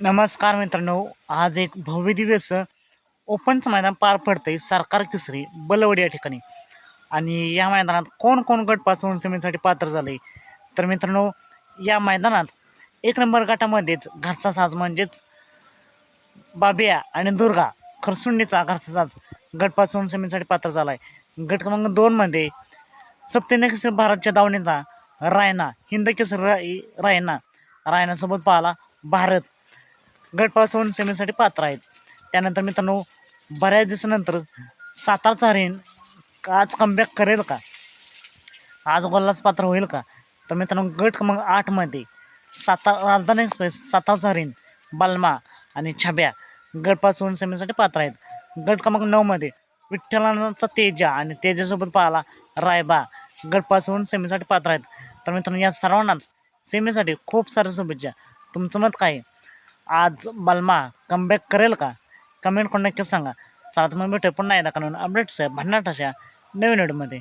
नमस्कार मित्रांनो आज एक भव्य दिवस ओपनचं मैदान पार पडतंय सरकार किसरी बलवडी या ठिकाणी. आणि या मैदानात कोण कोण गटपासून सेमीसाठी पात्र झाले? तर मित्रांनो या मैदानात एक नंबर गटामध्येच घरचा साज म्हणजेच बाबिया आणि दुर्गा खरसुंडीचा घरचा साज गटपासून सेमीसाठी पात्र झाला आहे गट क्रमांक दोनमध्ये सप्तेंद्र केसरी भारतच्या दावणीचा रायना हिंद केसरी रायना रायनासोबत पाहला भारत. गटपासून सेमीसाठी पात्र आहेत. त्यानंतर मित्रांनो बऱ्याच दिवसानंतर सातारचा रेन आज कमबॅक करेल का? आज गोल्लाच पात्र होईल का? तर मित्रांनो गट क्रमांक आठमध्ये सातारा राजधानी एक्सप्रेस सातारचा रेन बालमा आणि छब्या गटपासून सेमीसाठी पात्र आहेत. गट क्रमांक नऊमध्ये विठ्ठलानाचा तेजा आणि तेजासोबत पाहला रायबा गटपासून सेमीसाठी पात्र आहेत. तर मित्रांनो या सर्वांनाच सेमीसाठी खूप साऱ्या शुभेच्छा. तुमचं मत काय आहे? आज बलमा कमबॅक करेल का? कमेंट करून नक्कीच सांगा. चालत मग भेटू पुन्हा एकदा कानून अपडेट्स आहे भन्नाट अशा नवीन व्हिडिओमध्ये